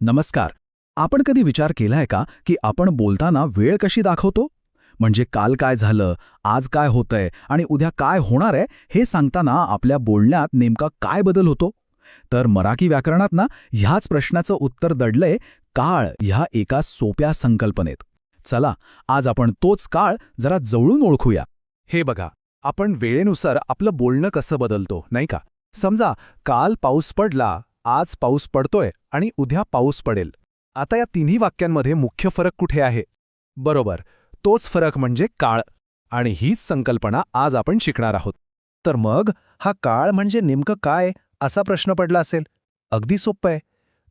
नमस्कार. आपण कधी विचार केलाय का की आपण बोलताना वेळ कशी दाखवतो? म्हणजे काल काय झालं आज काय होतंय आणि उद्या काय होणार आहे हे सांगताना आपल्या बोलण्यात नेमका काय बदल होतो? तर मराठी व्याकरणात ना ह्याच प्रश्नाचं उत्तर दडलंय काळ ह्या एका सोप्या संकल्पनेत. चला आज आपण तोच काळ जरा जवळून ओळखूया. हे बघा आपण वेळेनुसार आपलं बोलणं कसं बदलतो नाही का? समजा काल पाऊस पडला आज पाऊस पडतोय आणि उद्या पाऊस पडेल. आता या तिन्ही वाक्यांमध्ये मुख्य फरक कुठे आहे? बरोबर तोच फरक म्हणजे काळ. आणि हीच संकल्पना आज आपण शिकणार आहोत. तर मग हा काळ म्हणजे नेमकं काय असा प्रश्न पडला असेल? अगदी सोपं आहे.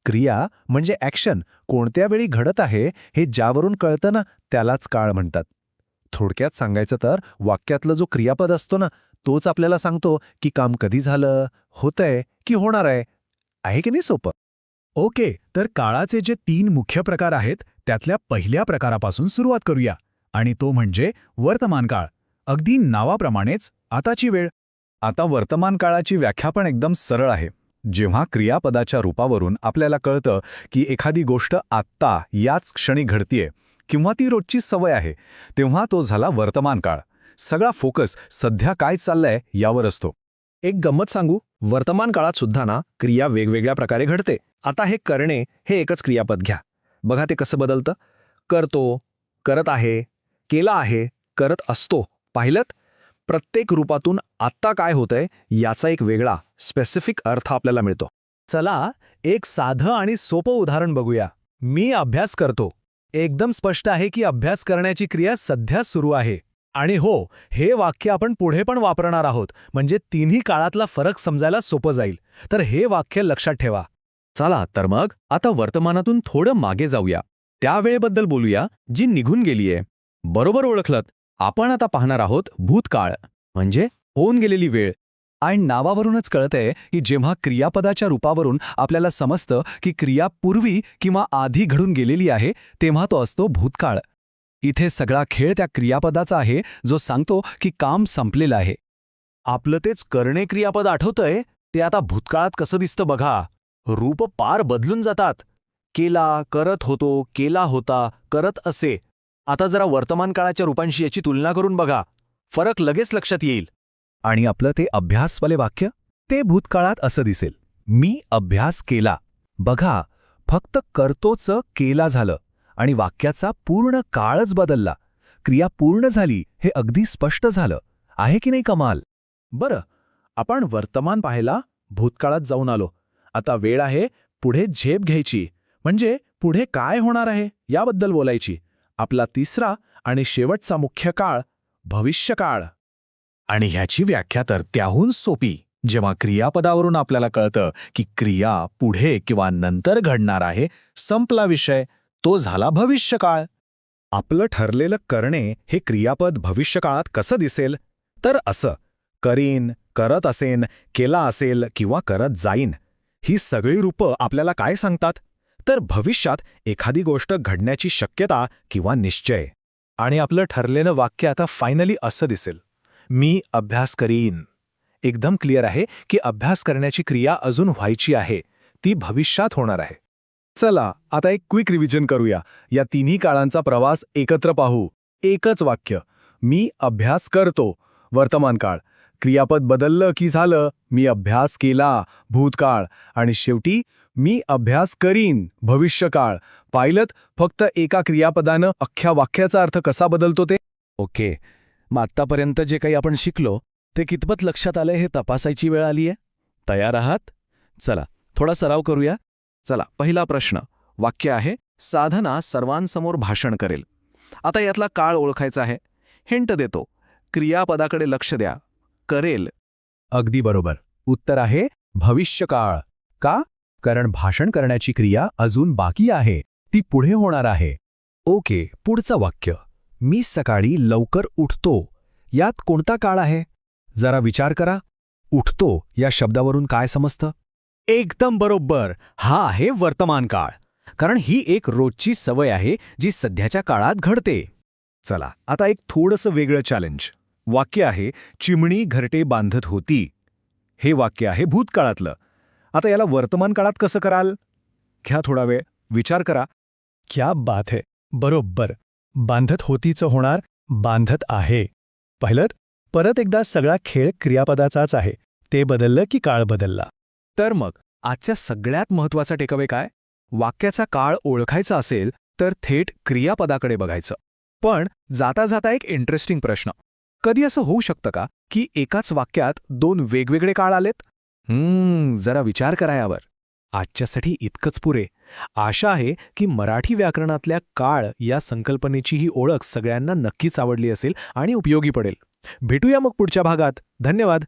क्रिया म्हणजे ॲक्शन कोणत्या वेळी घडत आहे हे ज्यावरून कळतं ना त्यालाच काळ म्हणतात. थोडक्यात सांगायचं तर वाक्यातलं जो क्रियापद असतो ना तोच आपल्याला सांगतो की काम कधी झालं होतंय की होणार आहे. आहे की नाही सोपं? ओके तर काळाचे जे तीन मुख्य प्रकार आहेत त्यातल्या पहिल्या प्रकारापासून सुरुवात करूया. आणि तो म्हणजे वर्तमान काळ. अगदी नावाप्रमाणेच आताची वेळ. आता वर्तमान काळाची व्याख्या पण एकदम सरळ आहे. जेव्हा क्रियापदाच्या रूपावरून आपल्याला कळतं की एखादी गोष्ट आत्ता याच क्षणी घडतीये किंवा ती रोजची सवय आहे तेव्हा तो झाला वर्तमान काळ. सगळा फोकस सध्या काय चाललंय यावर असतो. एक गंमत सांगू? वर्तमान काळात सुद्धा ना क्रिया वेगवेगळ्या प्रकारे घडते. आता हे करणे हे एकच क्रियापद घ्या. बघा ते कसं बदलतं. करतो करत आहे केला आहे करत असतो. पाहिलं प्रत्येक रूपातून आत्ता काय होतंय याचा एक वेगळा स्पेसिफिक अर्थ आपल्याला मिळतो. चला एक साधं आणि सोपं उदाहरण बघूया. मी अभ्यास करतो. एकदम स्पष्ट आहे की अभ्यास करण्याची क्रिया सध्या सुरू आहे. आणि हो हे वाक्य आपण पुढे पण वापरणार आहोत. म्हणजे तिन्ही काळातला फरक समजायला सोपं जाईल. तर हे वाक्य लक्षात ठेवा. चला तर मग आता वर्तमानातून थोडं मागे जाऊया. त्या वेळेबद्दल बोलूया जी निघून गेलीये. बरोबर ओळखलत. आपण आता पाहणार आहोत भूतकाळ. म्हणजे होऊन गेलेली वेळ. आणि नावावरूनच कळतंय की जेव्हा क्रियापदाच्या रूपावरून आपल्याला समजतं की क्रिया पूर्वी किंवा आधी घडून गेलेली आहे तेव्हा तो असतो भूतकाळ. इथे सगळा खेळ त्या क्रियापदाचा आहे जो सांगतो की काम संपलेलं आहे. आपलं तेच करणे क्रियापद आठवतंय? ते आता भूतकाळात कसं दिसतं बघा. रूप पार बदलून जातात. केला करत होतो केला होता करत असे. आता जरा वर्तमान काळाच्या रूपांशी याची तुलना करून बघा. फरक लगेच लक्षात येईल. आणि आपलं ते अभ्यासवाले वाक्य? ते भूतकाळात असं दिसेल. मी अभ्यास केला. बघा फक्त करतोच केला झालं. आणि वाक्याचा पूर्ण काळच बदलला. क्रिया पूर्ण झाली हे अगदी स्पष्ट झालं. आहे की नाही कमाल? बरं आपण वर्तमान पाहायला भूतकाळात जाऊन आलो. आता वेळ आहे पुढे झेप घ्यायची. म्हणजे पुढे काय होणार आहे याबद्दल बोलायची. आपला तिसरा आणि शेवटचा मुख्य काळ भविष्यकाळ. आणि ह्याची व्याख्या तर त्याहून सोपी. जेव्हा क्रियापदावरून आपल्याला कळतं की क्रिया पुढे किंवा नंतर घडणार आहे संपला विषय. तो झाला भविष्यकाळ. आपलं ठरलेलं करणे हे क्रियापद भविष्यकाळात कसं दिसेल? तर असं करीन करत असेन केला असेल किंवा करत जाईन ही सगळी रूपं आपल्याला काय सांगतात? तर भविष्यात एखादी गोष्ट घडण्याची शक्यता किंवा निश्चय. आणि आपलं ठरलेलं वाक्य आता फायनली असं दिसेल. मी अभ्यास करीन. एकदम क्लिअर आहे की अभ्यास करण्याची क्रिया अजून व्हायची आहे. ती भविष्यात होणार आहे. चला आता एक क्विक रिव्हिजन करूया. या तिन्ही काळांचा प्रवास एकत्र पाहू. एकच वाक्य. मी अभ्यास करतो. वर्तमान काळ. क्रियापद बदललं की झालं मी अभ्यास केला भूतकाळ. आणि शेवटी मी अभ्यास करीन भविष्यकाळ. पाहिलं फक्त एका क्रियापदानं अख्ख्या वाक्याचा अर्थ कसा बदलतो ते? ओके. मग आत्तापर्यंत जे काही आपण शिकलो ते कितपत लक्षात आलंय हे तपासायची वेळ आलीये? तयार आहात? चला थोडा सराव करूया. चला पहिला प्रश्न. वाक्य आहे साधना सर्वांसमोर भाषण करेल. आता यातला काळ ओळखायचा आहे. हिंट देतो. क्रियापदाकडे लक्ष द्या. करेल. अगदी बरोबर. उत्तर आहे भविष्यकाळ. का? कारण भाषण करण्याची क्रिया अजून बाकी आहे. ती पुढे होणार आहे. ओके पुढचं वाक्य. मी सकाळी लवकर उठतो. यात कोणता काळ आहे? जरा विचार करा. उठतो या शब्दावरून काय समजतं? एकदम बरोबर. हा आहे वर्तमान काळ. कारण ही एक रोजची सवय आहे जी सध्याच्या काळात घडते. चला आता एक थोडंसं वेगळं चॅलेंज वाक्य आहे चिमणी घरटे बांधत होती. हे वाक्य आहे भूतकाळातलं. आता याला वर्तमान काळात कसं कराल? घ्या थोडा वेळ विचार करा. क्या बात है. बरोबर. बांधत होतीचं होणार बांधत आहे. पाहिलं परत एकदा सगळा खेळ क्रियापदाचाच आहे. ते बदललं की काळ बदलला? तर मग आजच्या सगळ्यात महत्त्वाचा टेकअवे काय? वाक्याचा काळ ओळखायचा असेल तर थेट क्रियापदाकडे बघायचं. पण जाता जाता एक इंटरेस्टिंग प्रश्न. कधी असं होऊ शकतं का की एकाच वाक्यात दोन वेगवेगळे काळ आलेत? हम्म जरा विचार करा यावर. आजच्यासाठी इतकंच पुरे. आशा आहे की मराठी व्याकरणातल्या काळ या संकल्पनेची ही ओळख सगळ्यांना नक्कीच आवडली असेल आणि उपयोगी पडेल. भेटूया मग पुढच्या भागात. धन्यवाद.